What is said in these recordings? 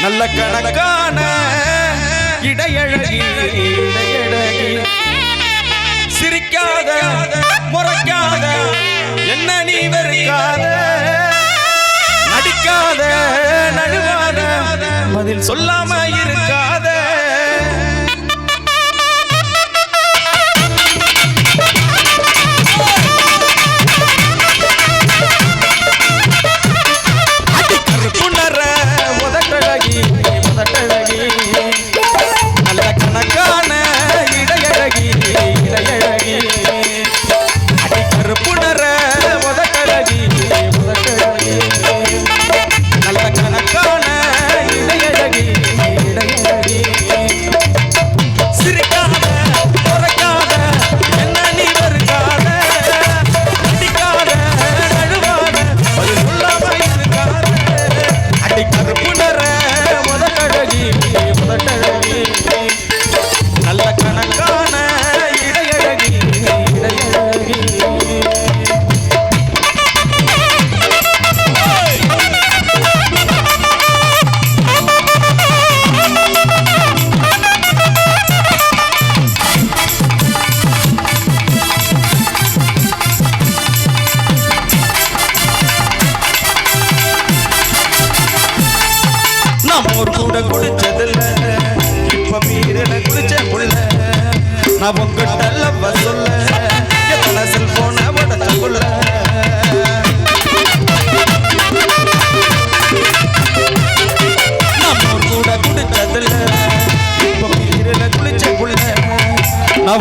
நல்ல கணக்கான இடையழகி. இடையழகி சிரிக்காத முறைக்காத என்ன நீ வெறுக்காத. நடிக்காத நழுவாத. பதில் சொல்லாம இருக்காத. கூட குடிச்சதில்ல. இப்ப மீறின குடிச்ச புள்ள. நான் உங்கள்கிட்ட லவ்வ சொல்ல. எத்தனை செல்போன உடச்ச புள்ள. நம்ம கூட குடிச்சதில்ல. இப்ப மீறின புள்ள. நான்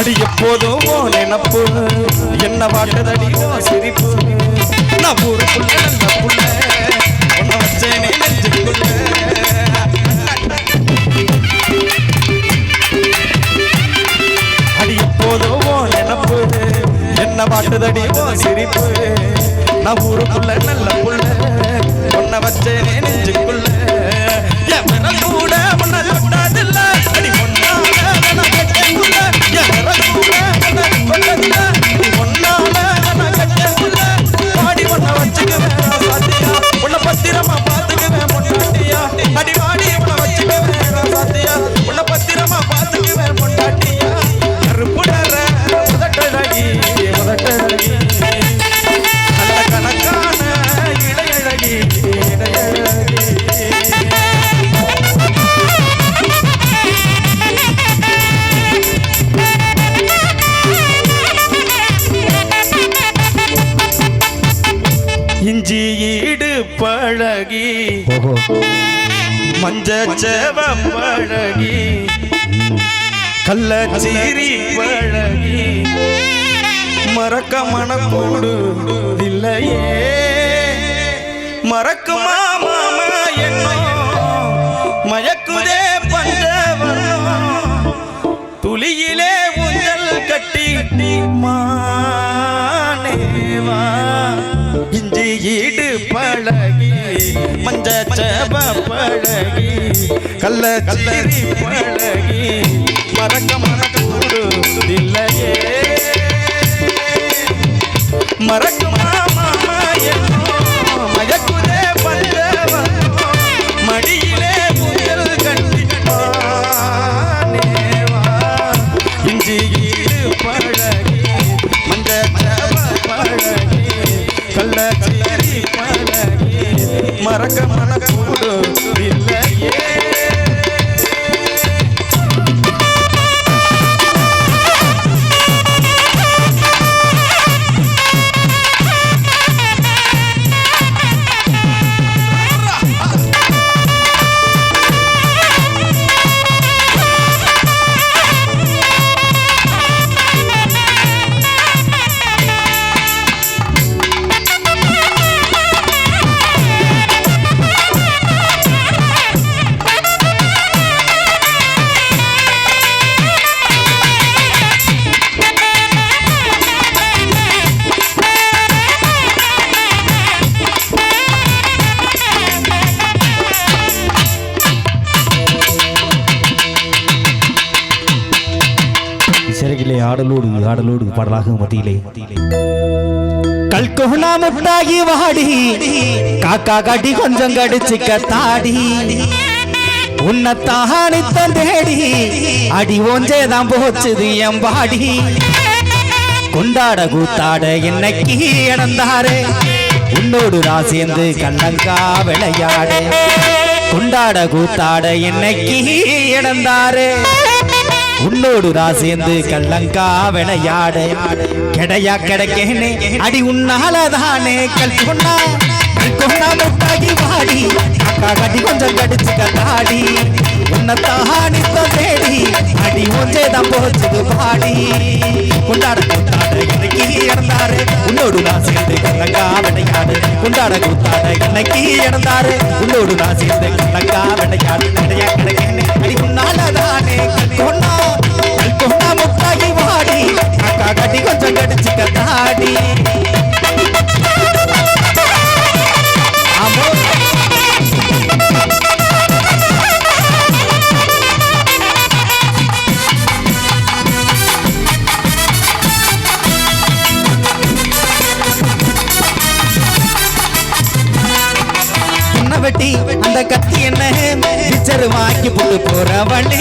அடி எப்போதும் நினப்பு. என்ன வாட்டதடி சிரிப்பு. நான் ஊருக்குள்ள நல்ல புள்ள உன்னை வச்சேனே நெஞ்சுக்குள்ள. அடி எப்போதும் நினப்பு. என்ன வாட்டுதடி ஓ சிரிப்பு. நான் ஊருக்குள்ள நல்ல புள்ள உன்னை வச்சேனே நெஞ்சுக்குள்ள. என் கூட மஞ்சச்சேவ பழகி கள்ளச்சீரி பழகி மறக்க மனக்கூடு இல்லையே. மறக்குமா ஈடு பழகி மஞ்ச சேவ பழகி கல்ல கல்லறி பழகி மறக்க மறக்க இல்லையே மறக்குமா பாடலோடு பாடலாக மத்தியிலே கல்கோனா முட்டாகி வாடி காக்கா காட்டி கொஞ்சம் கடிச்சிக்க தாடி உன்னை தானித்தம் தேடி அடி ஒஞ்சேதான் போச்சுது எம்பாடி கொண்டாட கூத்தாட என்னைக்கு இடந்தாரு உன்னோடு நான் சேர்ந்து கண்ணங்கா விளையாட கொண்டாட கூத்தாட என்னைக்கு இடந்தாரு உன்னோடு நான் சேர்ந்து கள்ளங்கா விளையாட. கிடையா கிடைக்கேனே அடி உன்னாலதானே கல் கொண்டா. கல் கொண்டா முட்டாகி வாடி. காக்கா கட்டி கொஞ்சம் கடிச்சுக்க தாடி உன்னை தானித்தம் அடி ஒன்றேதான் போச்சுது பாடி. கொண்டாட கூத்தாட இன்னைக்கு இறந்தாரு. உன்னோடு நான் சேர்ந்து கள்ளங்கா விளையாடு கொண்டாட கூத்தாட இன்னைக்கு இறந்தாரு. உன்னோடு நான் சேர்ந்து கள்ளங்கா விளையாடு கிடையா கிடைக்கேனே அடி உன்னாலதானே கொண்டா வெட்டி அந்த கத்தி என்ன? பிச்சரு வாக்கி போட்டு போறவளே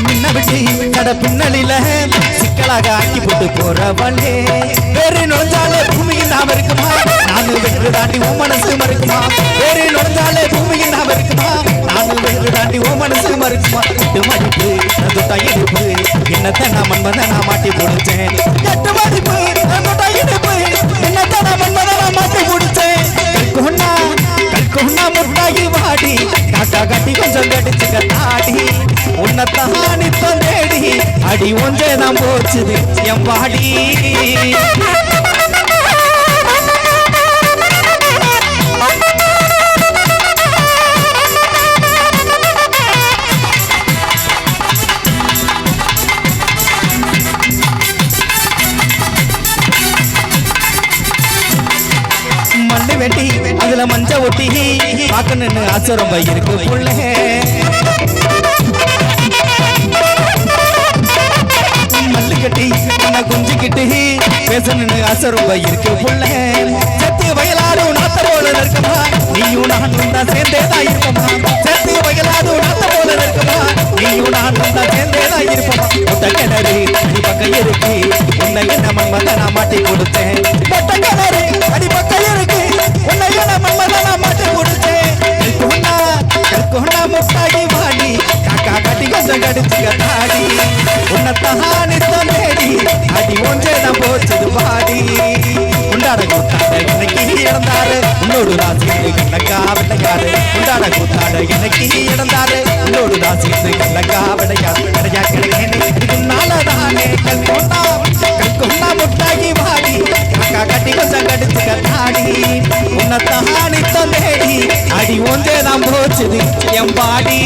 முன்ன வெட்டி கட பின்னலில சிக்கலாக ஆக்கி போட்டு போறவளே வேறு நுழைஞ்சாலே பூமியின் நாம இருக்குமா நானும் வென்று தாண்டி உன் மனசு மறுக்குமா? வேறு நுழைஞ்சாலே பூமியின் நாம இருக்குமா நானும் வென்று தாண்டி உன் மனசு மறுக்குமா? கட்டு மடிப்பு நான் தொட்டா என்னத்தை நான் மன்மத நான் மாட்டி போடுச்சேன் கட்டு மடிப்பு அடி ஒன்றே தான் போச்சுது என் பாடி மண்ணு வெட்டி அதுல மஞ்ச ஒட்டி. பார்க்கணுன்னு ஆசை ரொம்ப இருக்கு புள்ள. பேசணுன்னு அசரும்ப ரொம்ப இருக்கு புள்ள. செத்து வயலாடும் நாத்த போல இருக்கமா நீயும் நானும் தான் சேர்ந்தே தான் இருப்போமா? செத்து வயலாடும் நாத்த போல இருக்கமா நீயும் நானும் தான் சேர்ந்தே தான் இருப்போமா? முட்டை கிணறு அடி பக்கம் இருக்கு. உன்னை என்ன மன்மத நான் மாட்டி கொடுத்தேன். முட்டை கிணறு அடி பக்கம் இருக்கு. உன்னை என்ன மன்மத நான் மாட்டி கொடுத்தேன் கொண்டா கல்கொண்டா முட்டாகி வாடி. காக்கா கட்டி கொஞ்சம் கடிச்சுக்க தாடி உன்னை தகானி தேடி அடி ஒன்றேதான் போச்சது பாடி. உண்டாட கூத்தாட எனக்கு இறந்தாரு. இன்னொரு ராசி கண்ணக்கா விளையாடு உண்டாட கூத்தாட எனக்கு இறந்தாரு. இன்னொரு ராசி கண்ணக்கா விளையாடு கிடையா கிடையாது இதுனாலதானே கண் கொண்டா கண் கொண்டா முட்டாகி வாடி. கக்கா கட்டி கொஞ்சம் கடிச்சு கண்ணாடி உன்னத்தானி தொந்தேடி அடி ஒன்றேதான் போச்சது எம்பாடி